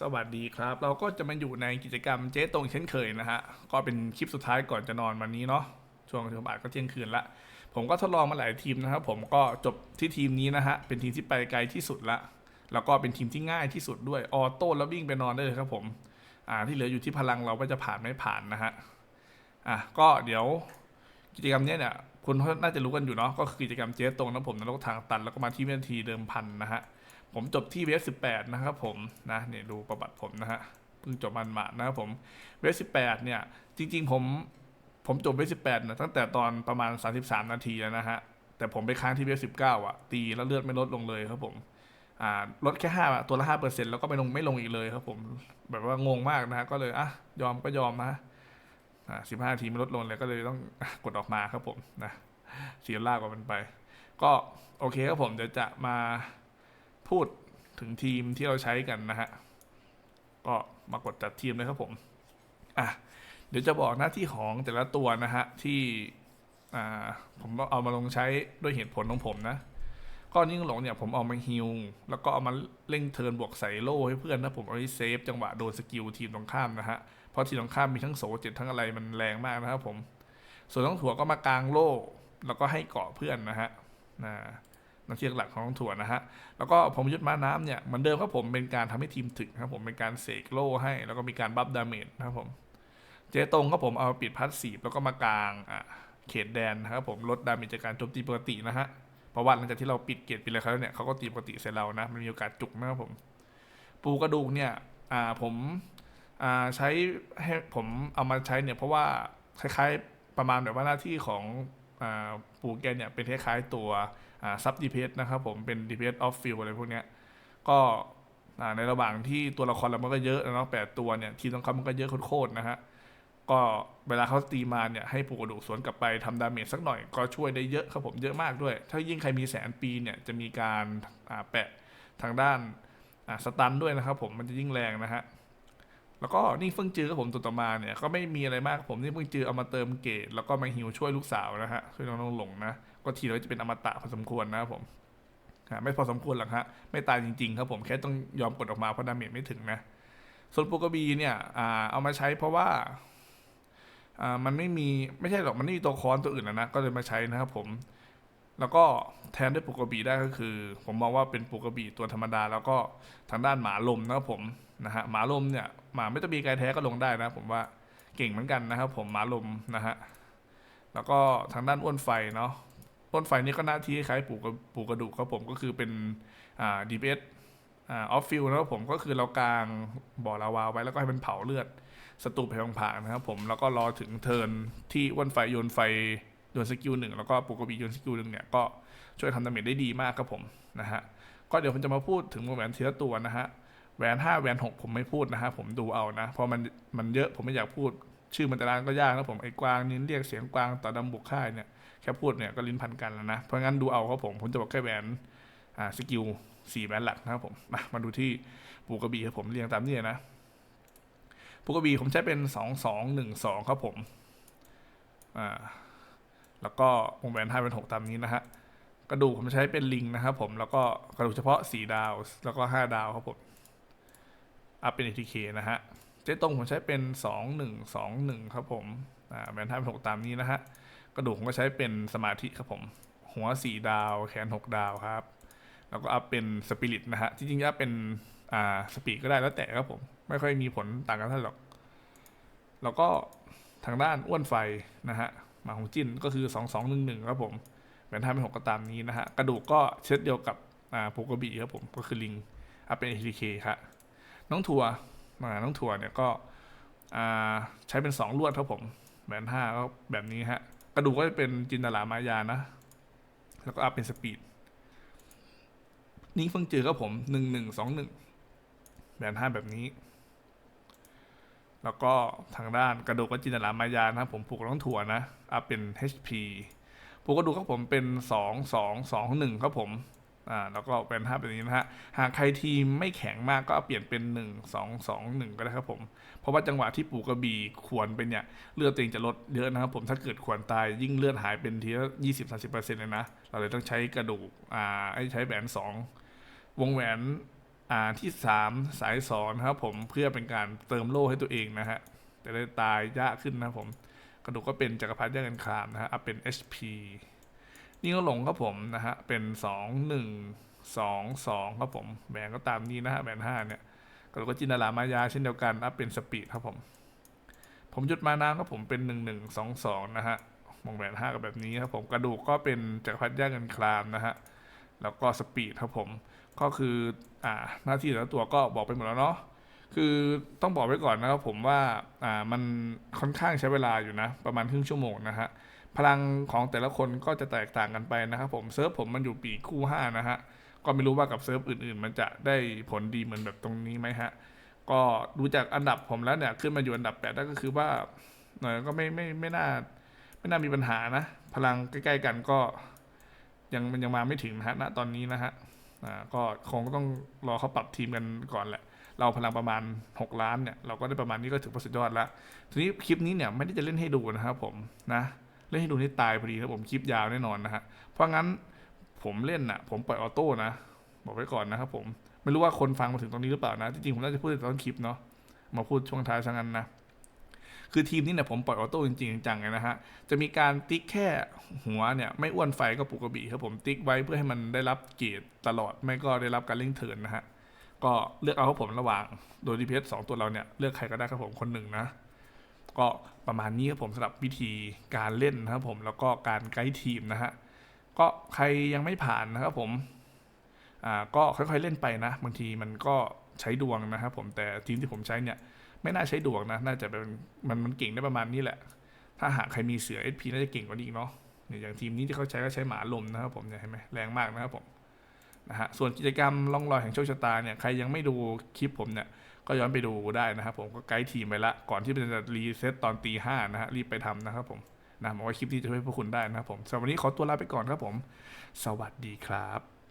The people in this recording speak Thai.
สวัสดีครับ เราก็จะมาอยู่ในกิจกรรมเจ๊ตรงเช่นเคยนะฮะ ก็เป็นคลิปสุดท้ายก่อนจะนอนวันนี้เนาะช่วงที่ผมอัดก็เที่ยงคืนละ ผมก็ทดลองมาหลายทีมนะครับ ผมก็จบที่ทีมนี้นะฮะ เป็นทีมที่ไปไกลที่สุดละ แล้วก็เป็นทีมที่ง่ายที่สุดด้วยออโต้แล้ววิ่งไปนอนได้เลยครับผม อ่าที่เหลืออยู่ที่พลังเราว่าจะผ่านไม่ผ่านนะฮะ อะก็เดี๋ยวกิจกรรมเนี้ยเนี่ยคุณน่าจะรู้กันอยู่เนาะก็คือกิจกรรมเจ๊ตรงนะผมนรกทางตันแล้วก็มาที่เวทีเดิมพันนะฮะ ผมจบที่เวฟสิบแปดนะครับผมนะเนี่ยดูประวัติผมนะฮะเพิ่งจบมันมานะครับผมเวฟสิบแปดเนี่ย จริง ๆ ผมผมจบเวฟสิบแปดนะตั้งแต่ตอนประมาณสามสิบสามนาทีแล้วนะฮะแต่ผมไปค้างที่เวฟสิบเก้าอะ ตีแล้วเลือดไม่ลดลงเลยครับผมอ่าลดแค่ห้าตัวละห้าเปอร์เซ็นต์แล้วก็ไม่ลงไม่ลงอีกเลยครับผมแบบว่างงมากนะฮะก็เลยอะยอมก็ยอมนะอ่าสิบห้าทีไม่ลดลงเลยก็เลยต้องกดออกมาครับผมนะเสียล่ากว่ามันไป ก็โอเคครับผมเดี๋ยวจะมา พูดถึงทีมที่เราใช้กันนะฮะ ก็มากดจัดทีมเลยครับผม อะ เดี๋ยวจะบอกหน้าที่ของแต่ละตัวนะฮะ ที่อ่าผมเอามาลงใช้ด้วยเหตุผลของผมนะก็ยิ่งหลงเนี่ยผมเอามาฮิลแล้วก็เอามาเร่งเทิร์นบวกใส่โล่ให้เพื่อนนะผมเอาไว้เซฟจังหวะโดนสกิลทีมตรงข้ามนะฮะ เพราะทีมตรงข้ามมีทั้งโซเจ็ดทั้งอะไรมันแรงมากนะครับผม ส่วนน้องถั่วก็มากางโล่แล้วก็ให้เกาะเพื่อนนะฮะนะ นักเชียร์หลักของน้องถั่วนะฮะแล้วก็ผมยุทธม้าน้ำเนี่ยเหมือนเดิมครับผมเป็นการทำให้ทีมถึกครับผมเป็นการเสกโล่ให้แล้วก็มีการบัฟดาเมจนะครับผมเจตรงก็ผมเอาปิดพัดสีแล้วก็มากลางอะเขตแดนนะครับผมลดดาเมจจากการโจมตีปกตินะฮะเพราะว่าหลังจากที่เราปิดเกตไปเลยครับเนี่ยเขาก็ตีปกติใส่เรานะมันมีโอกาสจุกนะครับผม ปูกระดูกเนี่ยอ่าผมอ่าใช้ให้ผมเอามาใช้เนี่ยเพราะว่าคล้ายๆประมาณแบบว่าหน้าที่ของอ่าปูแกเนี่ยเป็นคล้ายๆตัว ซับดีเพสนะครับผมเป็นดีเพสออฟฟิลอะไรพวกเนี้ยก็อ่าในระหว่างที่ตัวละครเรามันก็เยอะนะเนาะแปดตัวเนี่ยทีมของเขามันก็เยอะโคตรนะฮะก็เวลาเขาตีมาเนี่ยให้ปูกระดูกสวนกลับไปทำดาเมจสักหน่อยก็ช่วยได้เยอะครับผมเยอะมากด้วย ถ้ายิ่งใครมีแสนปีเนี่ยจะมีการอ่าแปะทางด้านอ่าสตันด้วยนะครับผมมันจะยิ่งแรงนะฮะแล้วก็นี่เพิ่งจือกับผมตัวต่อมาเนี่ยก็ไม่มีอะไรมากครับผมนี่เพิ่งจือเอามาเติมเกตแล้วก็มาฮิวช่วยลูกสาวนะฮะช่วยน้องหลงนะ ก็ทีเราจะเป็นอมตะพอสมควรนะครับผมไม่พอสมควรหรอกฮะไม่ตายจริงๆครับผมแค่ต้องยอมกดออกมาเพราะดาเมจไม่ถึงนะ ส่วนโปกบีเนี่ยอ่าเอามาใช้เพราะว่าอ่ามันไม่มีไม่ใช่หรอกมันไม่มีตัวคอนตัวอื่นนะนะก็เลยมาใช้นะครับผม แล้วก็แทนด้วยปุกบีได้ก็คือ ผมมองว่าเป็นปุกบีตัวธรรมดา แล้วก็ทางด้านหมาลมนะครับผมนะฮะหมาลมเนี่ยหมาไม่ต้องมีกายแท้ก็ลงได้นะ ผมว่าเก่งเหมือนกันนะครับผมหมาลมนะฮะแล้วก็ทางด้านอ้วนไฟเนาะ ต้นไฟนี้ก็หน้าที่คล้ายปลูกกระปลูกกระดูกครับผมก็คือเป็นอ่าดีเบสอ่าออฟฟิลนะครับผมก็คือเรากลางบ่อลาวาไว้แล้วก็ให้มันเผาเลือดศัตรูไปผางๆนะครับผมแล้วก็รอถึงเทิร์นที่อ้วนไฟโยนไฟโยนสกิลหนึ่งแล้วก็ปลูกกระบี่โยนสกิลหนึ่งเนี่ยก็ช่วยทำดาเมจได้ดีมากครับผมนะฮะก็เดี๋ยวผมจะมาพูดถึงแหวนทีละตัวนะฮะแหวนห้าแหวนหกผมไม่พูดนะฮะผมดูเอานะเพราะมันมันเยอะผมไม่อยากพูด ชื่อมันแต่ละอันก็ยากนะผมไอ้กวางนี่เรียกเสียงกวางต่อดำบุกค่ายเนี่ยแค่พูดเนี่ยก็ลิ้นพันกันแล้วนะเพราะงั้นดูเอาครับผมผมจะบอกแค่แหวนอ่าสกิลสี่แหวนหลักนะครับผมมามาดูที่ปูกระบี่ครับผมเรียงตามนี้นะปูกระบี่ผมใช้เป็นสองสองหนึ่งสองครับผมอ่าแล้วก็วงแหวนห้าเป็นหกตามนี้นะฮะกระดูกผมใช้เป็นลิงนะครับผมแล้วก็กระดูกเฉพาะสี่ดาว แล้วก็ห้าดาวครับผมอัพเป็น ATK นะฮะ เจ๊ตรงผมใช้เป็นสองหนึ่งสองหนึ่งครับผมอ่าแหวนห้าเป็นหกตามนี้นะฮะกระดูกผมก็ใช้เป็นสมาธิครับผม หัวสี่ดาว แขนหกดาวครับ แล้วก็อัพเป็นสปิริตนะฮะจริงๆจะเป็นอ่าสปีดก็ได้แล้วแต่ครับผม ไม่ค่อยมีผลต่างกันเท่าไหร่หรอก แล้วก็ทางด้านอ้วนไฟนะฮะมาของจิ้นก็คือสองสองหนึ่งหนึ่งครับผมเป็นท่าเป็นหกก็ตามนี้นะฮะกระดูกก็เช่นเดียวกับอ่าโปกบีครับผมก็คือลิงอัพเป็น ATK คครับน้องทัว น้องทัวร์เนี่ยก็ใช้เป็นสองลวดครับผมแหวนห้าก็แบบนี้ฮะ กระดูกก็จะเป็นจินตลามายานะ แล้วก็อัพเป็นสปีดนี่เพิ่งเจอก็ผมหนึ่งหนึ่งสองหนึ่งแบนห้าแบบนี้ แล้วก็ทางด้านกระดูกก็จินตลามายานะผมผูกน้องถั่วนะอัพเป็น HP ผูกกระดูกครับผมเป็นสองสองสองหนึ่งครับผม อ่าแล้วก็เป็นห้าแบบนี้นะฮะหากใครทีมไม่แข็งมากก็เปลี่ยนเป็นหนึ่งสองสองหนึ่งก็ได้ครับผม เพราะว่าจังหวะที่ปูกระบี่ขวนไปเนี่ยเลือดตัวเองจะลดเยอะนะครับผมถ้าเกิดขวนตายยิ่งเลือดหายเป็นทีละยี่สิบสาสิบเปอร์เซ็นต์เลยนะ เราเลยต้องใช้กระดูกอ่าใช้แหวนสองวงแหวนอ่าที่สามสายสอนะครับผมเพื่อเป็นการเติมโล่ให้ตัวเองนะฮะจะได้ตายยากขึ้นนะผมกระดูกก็เป็นจักรพรรดิแยกกันครามนะฮะอัพเป็น HP นี่ก็หลงครับผมนะฮะ เป็นสองหนึ่งสองสองครับผมแบนก็ตามนี้นะฮะแบนห้าเนี่ยกระดูกก็จินดารามายาเช่นเดียวกันอัพเป็นสปีดครับผม ผมหยุดมานาครับผมเป็นหนึ่งหนึ่งสองสองนะฮะมองแบนห้ากับแบบนี้ครับผมกระดูกก็เป็นจักรพรรดิแยกกันครามนะฮะแล้วก็สปีดครับผมก็คืออ่าหน้าที่แต่ละตัวก็บอกไปหมดแล้วเนาะคือต้องบอกไว้ก่อนนะครับผมว่าอ่ามันค่อนข้างใช้เวลาอยู่นะ ประมาณครึ่งชั่วโมงนะฮะ พลังของแต่ละคนก็จะแตกต่างกันไปนะครับผมเซิร์ฟผมมันอยู่ปีคู่ห้านะฮะก็ไม่รู้ว่ากับเซิร์ฟอื่นๆ มันจะได้ผลดีเหมือนแบบตรงนี้ไหมฮะก็ดูจากอันดับผมแล้วเนี่ยขึ้นมาอยู่อันดับแปดนั่นก็คือว่าหน่อยก็ไม่ไม่ไม่น่าไม่น่ามีปัญหานะ พลังใกล้ ๆ กันก็ยังมันยังมาไม่ถึงนะฮะณตอนนี้นะฮะอ่าก็คงต้องรอเขาปรับทีมกันก่อนแหละ เราพลังประมาณ 6 ล้านเนี่ยเราก็ได้ประมาณนี้ก็ถือว่าสุดยอดล้วทีนี้คลิปนี้เนี่ยไม่ได้จะเล่นให้ดูนะครับผมนะ เล่นให้ดูนี่ตายพอดีครับผมคลิปยาวแน่นอนนะฮะเพราะงั้นผมเล่นน่ะ ผมปล่อยออโต้นะ บอกไว้ก่อนนะครับผมไม่รู้ว่าคนฟังมาถึงตรงนี้หรือเปล่านะ จริงๆผมน่าจะพูดในตอนคลิปเนาะมาพูดช่วงท้ายซะงั้นนะคือทีมนี้เนี่ยผมปล่อยออโต้จริงๆจังๆเลยนะฮะ จะมีการติ๊กแค่หัวเนี่ย ไม่อ้วนไฟก็ปกติครับผมติ๊กไว้เพื่อให้มันได้รับเกียรติตลอด ไม่ก็ได้รับการเล่งเทินนะฮะ ก็เลือกเอาครับผมระหว่างโดย DPS สองตัวเราเนี่ย เลือกใครก็ได้ครับผมคนหนึ่งนะ ก็ประมาณนี้ครับผมสำหรับวิธีการเล่นนะครับผมแล้วก็การไกด์ทีมนะฮะก็ใครยังไม่ผ่านนะครับผมอ่าก็ค่อยๆเล่นไปนะ บางทีมันก็ใช้ดวงนะครับผมแต่ทีมที่ผมใช้เนี่ยไม่น่าใช้ดวงนะน่าจะเป็นมันมันเก่งได้ประมาณนี้แหละ ถ้าหากใครมีเสือ SP น่าจะเก่งกว่านี้อีกเนาะเนี่ยอย่างทีมนี้ที่เขาใช้ก็ใช้หมาลมนะครับผมเนี่ยเห็นไหมแรงมากนะครับผม นะฮะส่วนกิจกรรมล่องลอยแห่งโชคชะตาเนี่ยใครยังไม่ดูคลิปผมเนี่ยก็ย้อนไปดูได้นะครับผมก็ไกด์ทีมไปละก่อนที่จะรีเซ็ตตอนตีห้านะฮะรีบไปทำนะครับผมนะหวังว่าคลิปนี้จะช่วยพวกคุณได้นะครับผมสำหรับวันนี้ขอตัวลาไปก่อนครับผม สวัสดีครับ